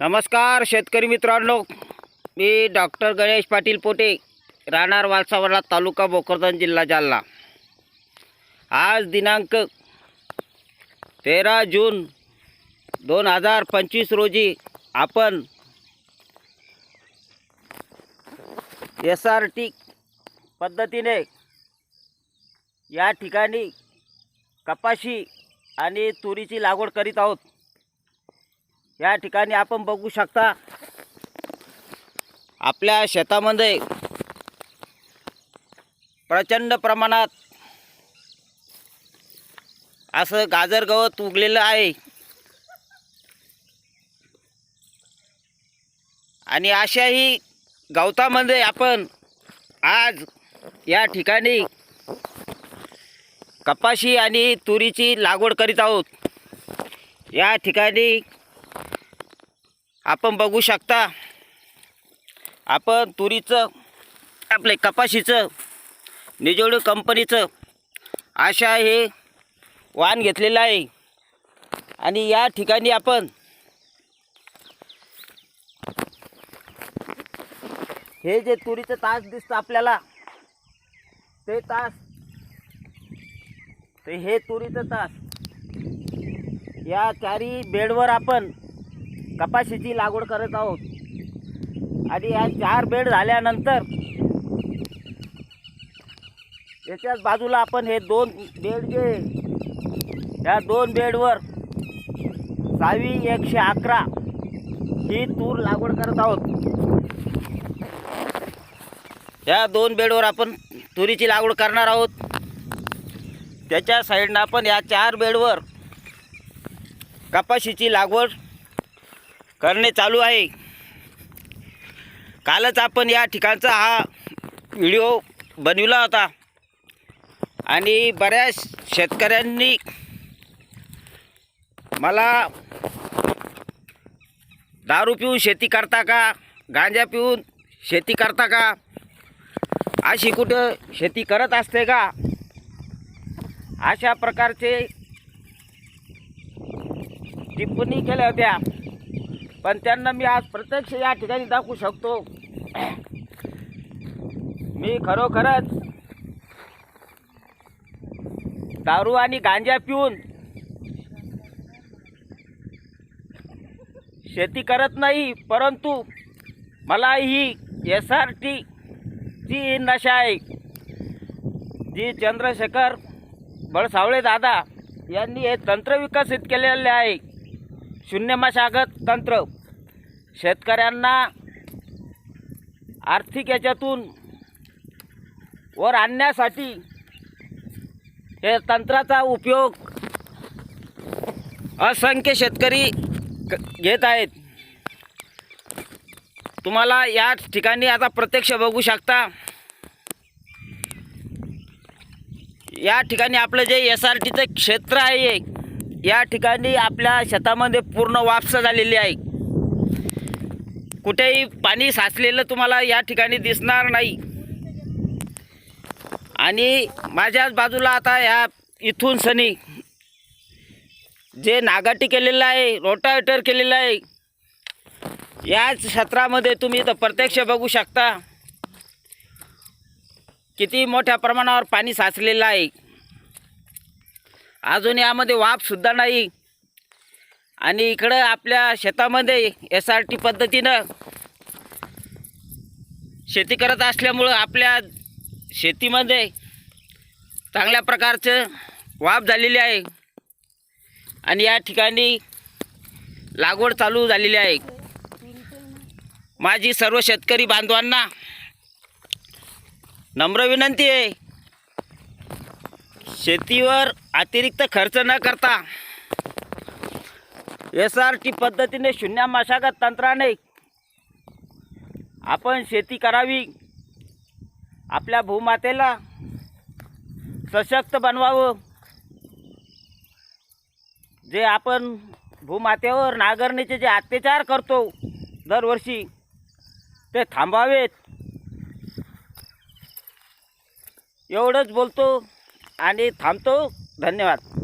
नमस्कार शेतकरी मित्रांनो. मी डॉक्टर गणेश पाटील पोटे राहणार वालसावडा तालुका भोकरदन जिल्हा जालना. आज दिनांक तेरा जून दोन हजार पंचवीस रोजी आपण एस आर टी पद्धतीने या ठिकाणी कपाशी आणि तुरीची लागवड करीत आहोत. या ठिकाणी आपण बघू शकता आपल्या शेतामध्ये प्रचंड प्रमाणात असं गाजर गवत उगलेलं आहे. आणि अशाही गवतामध्ये आपण आज या ठिकाणी कपाशी आणि तुरीची लागवड करीत आहोत. या ठिकाणी आपण बघू शकता आपण तुरीचं आपले कपाशीचं निजोडी कंपनीचं अशा हे वाण घेतलेलं आहे. आणि या ठिकाणी आपण हे जे तुरीचं तास दिसतं आपल्याला ते तास ते हे तुरीचं तास या चारी बेडवर आपण कपाशीची लागवड करत आहोत. आणि या चार बेड झाल्यानंतर याच्याच बाजूला आपण हे दोन बेड जे या दोन बेडवर सहावी एकशे अकरा ही तूर लागवड करत आहोत. या दोन बेडवर आपण तुरीची लागवड करणार आहोत. त्याच्या साईडनं आपण या चार बेडवर कपाशीची लागवड करणे चालू आहे. कालच आपण या ठिकाणचा हा व्हिडिओ बनविला होता. आणि बऱ्याच शेतकऱ्यांनी मला दारू पिऊन शेती करता का? गांजा पिऊन शेती करता का? अशी कुठं शेती करत असते का? अशा प्रकारचे टिप्पणी केल्या होत्या. पण त्यांना मी आज प्रत्यक्ष या ठिकाणी दाखवू शकतो. मी खरोखरच दारू आणि गांजा पिऊन शेती करत नाही परंतु मला ही एस आर टी ची नशा आहे. जी चंद्रशेखर बळसावळे दादा यांनी हे तंत्र विकसित केलेले आहे. शून्य मशागत तंत्र. शेतकऱ्यांना आर्थिक याच्यातून वर आणण्यासाठी हे तंत्राचा उपयोग असंख्य शेतकरी घेत आहेत. तुम्हाला या ठिकाणी आता प्रत्यक्ष बघू शकता. या ठिकाणी आपलं जे एस आर टीचं क्षेत्र आहे या ठिकाणी आपल्या शेतामध्ये पूर्ण वापसा झालेली आहे. कुठेही पाणी साचलेलं तुम्हाला या ठिकाणी दिसणार नाही. आणि माझ्याच बाजूला आता ह्या इथून सनी जे नागाटी केलेलं आहे रोटावेटर केलेलं आहे याच क्षेत्रामध्ये तुम्ही इथं प्रत्यक्ष बघू शकता. किती मोठ्या प्रमाणावर पाणी साचलेलं आहे. अजून यामध्ये वाफसुद्धा नाही. आणि इकडं आपल्या शेतामध्ये एस आर टी पद्धतीनं शेती करत असल्यामुळं आपल्या शेतीमध्ये चांगल्या प्रकारचं वाफ झालेली आहे. आणि या ठिकाणी लागवड चालू झालेली आहे. माझी सर्व शेतकरी बांधवांना नम्र विनंती आहे. शेतीवर अतिरिक्त खर्च न करता एस आर टी पद्धतीने शून्य मशागत तंत्राने आपण शेती करावी. आपल्या भूमातेला सशक्त बनवावं. जे आपण भूमातेवर नागरणीचे जे अत्याचार करतो दरवर्षी ते थांबावेत. एवढंच बोलतो. आणि थांबतो. धन्यवाद.